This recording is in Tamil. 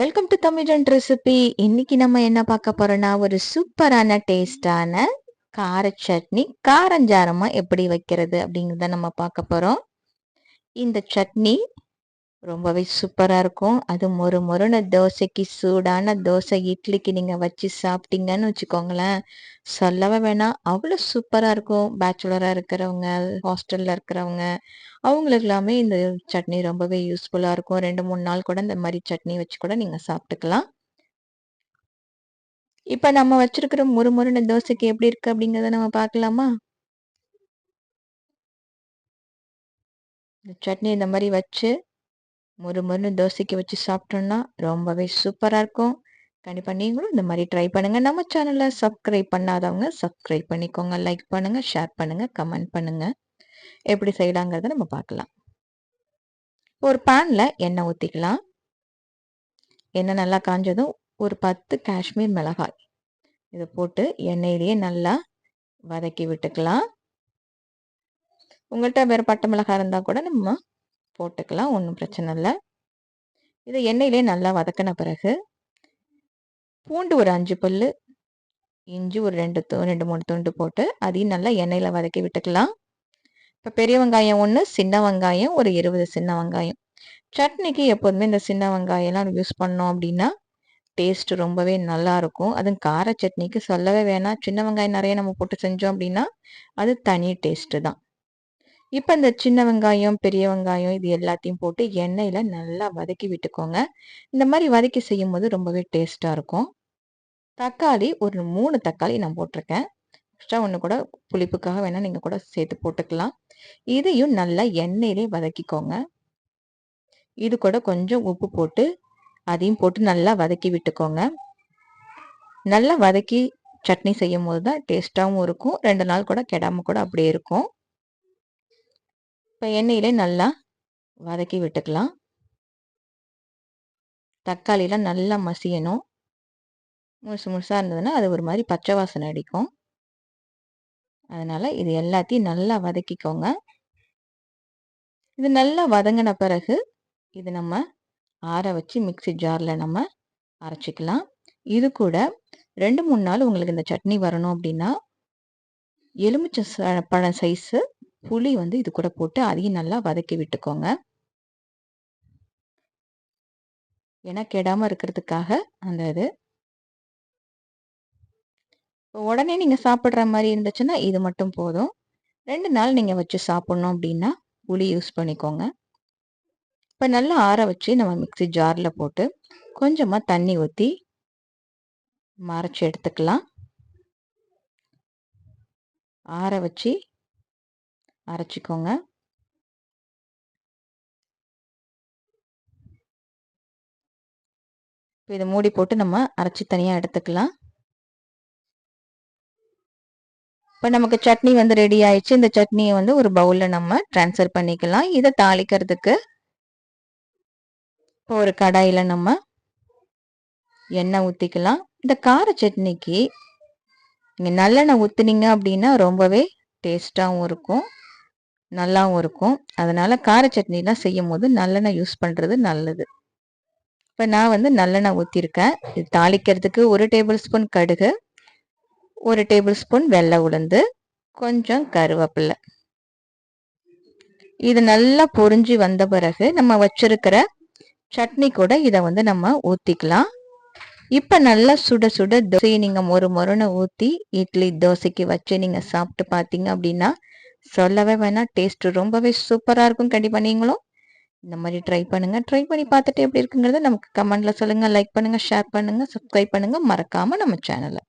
வெல்கம் டு தமிழன் ரெசிபி இன்னைக்கு நம்ம என்ன பார்க்க போறோம்னா ஒரு சூப்பரான டேஸ்டான கார சட்னி காரஞ்சாரமா எப்படி வைக்கிறது அப்படிங்கிறத நம்ம பார்க்க போறோம். இந்த சட்னி ரொம்பவே சூப்பராக இருக்கும். அது மொறு மொறுன தோசைக்கு சூடான தோசை இட்லிக்கு நீங்கள் வச்சு சாப்பிட்டீங்கன்னு வச்சுக்கோங்களேன். சொல்லவே வேணாம். அவ்வளோ சூப்பராக இருக்கும். பேச்சுலராக இருக்கிறவங்க ஹாஸ்டலில் இருக்கிறவங்க அவங்களுக்கு எல்லாமே இந்த சட்னி ரொம்பவே யூஸ்ஃபுல்லாக இருக்கும். ரெண்டு மூணு நாள் கூட இந்த மாதிரி சட்னி வச்சு கூட நீங்கள் சாப்பிட்டுக்கலாம். இப்போ நம்ம வச்சிருக்கிற முறுமுறுன தோசைக்கு எப்படி இருக்கு அப்படிங்கிறத நம்ம பார்க்கலாமா? சட்னி இந்த மாதிரி வச்சு மொறு மொறுன்னு தோசைக்கு வச்சு சாப்பிட்டோம்னா ரொம்பவே சூப்பராக இருக்கும். கண்டிப்பாக நீங்களும் இந்த மாதிரி ட்ரை பண்ணுங்கள் நம்ம சேனலில் சப்ஸ்கிரைப் பண்ணாதவங்க சப்ஸ்கிரைப் பண்ணிக்கோங்க. லைக் பண்ணுங்கள் ஷேர் பண்ணுங்கள் கமெண்ட் பண்ணுங்கள் எப்படி செய்யலாங்கிறத நம்ம பார்க்கலாம். ஒரு பேனில் எண்ணெய் ஊற்றிக்கலாம் எண்ணெய் நல்லா காஞ்சதும் ஒரு பத்து காஷ்மீர் மிளகாய். இதை போட்டு எண்ணெயிலேயே நல்லா வதக்கி விட்டுக்கலாம். உங்கள்கிட்ட வேறு பட்டை மிளகாய் இருந்தால் கூட நம்ம போட்டுக்கலாம் ஒன்றும் பிரச்சனை இல்லை. இதை எண்ணெயிலே நல்லா வதக்கின பிறகு பூண்டு ஒரு அஞ்சு பல் இஞ்சி ஒரு ரெண்டு ரெண்டு மூணு துண்டு போட்டு அதையும் நல்லா எண்ணெயில் வதக்கி விட்டுக்கலாம். இப்போ பெரிய வெங்காயம் ஒன்று சின்ன வெங்காயம் ஒரு இருபது சின்ன வெங்காயம். சட்னிக்கு எப்போதுமே இந்த சின்ன வெங்காயம்லாம் யூஸ் பண்ணோம் அப்படின்னா டேஸ்ட் ரொம்பவே நல்லா இருக்கும். அதுவும் கார சட்னிக்கு சொல்லவே வேணாம். சின்ன வெங்காயம் நிறைய நம்ம போட்டு செஞ்சோம் அப்படின்னா அது தனி டேஸ்ட்டு தான். இப்போ இந்த சின்ன வெங்காயம் பெரிய வெங்காயம் இது எல்லாத்தையும் போட்டு எண்ணெயில் நல்லா வதக்கி விட்டுக்கோங்க. இந்த மாதிரி வதக்கி செய்யும் போது ரொம்பவே டேஸ்ட்டாக இருக்கும். தக்காளி ஒரு மூணு தக்காளி நான் போட்டிருக்கேன். எக்ஸ்ட்ரா ஒன்று கூட புளிப்புக்காக வேணால் நீங்கள் கூட சேர்த்து போட்டுக்கலாம். இதையும் நல்லா எண்ணெயிலே வதக்கிக்கோங்க. இது கூட கொஞ்சம் உப்பு போட்டு அதையும் போட்டு நல்லா வதக்கி விட்டுக்கோங்க. நல்லா வதக்கி சட்னி செய்யும் போது தான் டேஸ்ட்டாகவும் இருக்கும். ரெண்டு நாள் கூட கெடாமல் கூட அப்படியே இருக்கும். இப்போ எண்ணெயிலே நல்லா வதக்கி விட்டுக்கலாம். தக்காளிலாம் நல்லா மசியணும். முழுசு முழுசாக இருந்ததுன்னா அது ஒரு மாதிரி பச்சை வாசனை அடிக்கும். அதனால் இது எல்லாத்தையும் நல்லா வதக்கிக்கோங்க. இது நல்லா வதங்கின பிறகு இது நம்ம ஆற வச்சு மிக்சி ஜாரில் நம்ம அரைச்சிக்கலாம். இது கூட ரெண்டு மூணு நாள் உங்களுக்கு இந்த சட்னி வரணும் அப்படின்னா எலுமிச்சை பழம் சைஸு புளி வந்து இது கூட போட்டு அதையும் நல்லா வதக்கி விட்டுக்கோங்க. ஏன்னா கெடாமல் இருக்கிறதுக்காக அந்த இது. உடனே நீங்கள் சாப்பிட்ற மாதிரி இருந்துச்சுன்னா இது மட்டும் போதும். ரெண்டு நாள் நீங்கள் வச்சு சாப்பிட்ணும் அப்படின்னா புளி யூஸ் பண்ணிக்கோங்க. இப்போ நல்லா ஆற வச்சு நம்ம மிக்சி ஜாரில் போட்டு கொஞ்சமாக தண்ணி ஊற்றி மறைச்சி எடுத்துக்கலாம். ஆற வச்சு அரைச்சிக்கோங்க. இப்போ இதை மூடி போட்டு நம்ம அரைச்சி தனியாக எடுத்துக்கலாம். இப்போ நமக்கு சட்னி வந்து ரெடி ஆயிடுச்சு. இந்த சட்னியை வந்து ஒரு பவுலில் நம்ம ட்ரான்ஸ்ஃபர் பண்ணிக்கலாம். இதை தாளிக்கிறதுக்கு இப்போ ஒரு கடாயில் நம்ம எண்ணெய் ஊற்றிக்கலாம் இந்த கார சட்னிக்கு நீங்கள் நல்லெண்ணெய் ஊற்றுனீங்க அப்படின்னா ரொம்பவே டேஸ்ட்டாகவும் இருக்கும். நல்லாவும் இருக்கும். அதனால கார சட்னிலாம் செய்யும் போது நல்லெண்ணெய் யூஸ் பண்ணுறது நல்லது. இப்போ நான் வந்து நல்லெண்ணெய் ஊற்றிருக்கேன் இது தாளிக்கிறதுக்கு ஒரு டேபிள் ஸ்பூன் கடுகு ஒரு டேபிள் ஸ்பூன் வெள்ளை உளுந்து கொஞ்சம் கருவேப்பில்லை இது நல்லா பொறிஞ்சு வந்த பிறகு நம்ம வச்சிருக்கிற சட்னி கூட இதை வந்து நம்ம ஊற்றிக்கலாம் இப்போ நல்லா சுட சுட தோசையை நீங்கள் மொறு மொறுன்னு ஊற்றி இட்லி தோசைக்கு வச்சு நீங்கள் சாப்பிட்டு பார்த்தீங்க அப்படின்னா சொல்லவே வேணாம். டேஸ்ட் ரொம்பவே சூப்பராக இருக்கும் கண்டிப்பாக நீங்களும். இந்த மாதிரி ட்ரை பண்ணுங்கள் ட்ரை பண்ணி பார்த்துட்டு எப்படி இருக்குங்கிறத நமக்கு கமெண்ட்டில் சொல்லுங்கள் லைக் பண்ணுங்கள் ஷேர் பண்ணுங்கள் சப்ஸ்கிரைப் பண்ணுங்கள் மறக்காமல் நம்ம சேனலை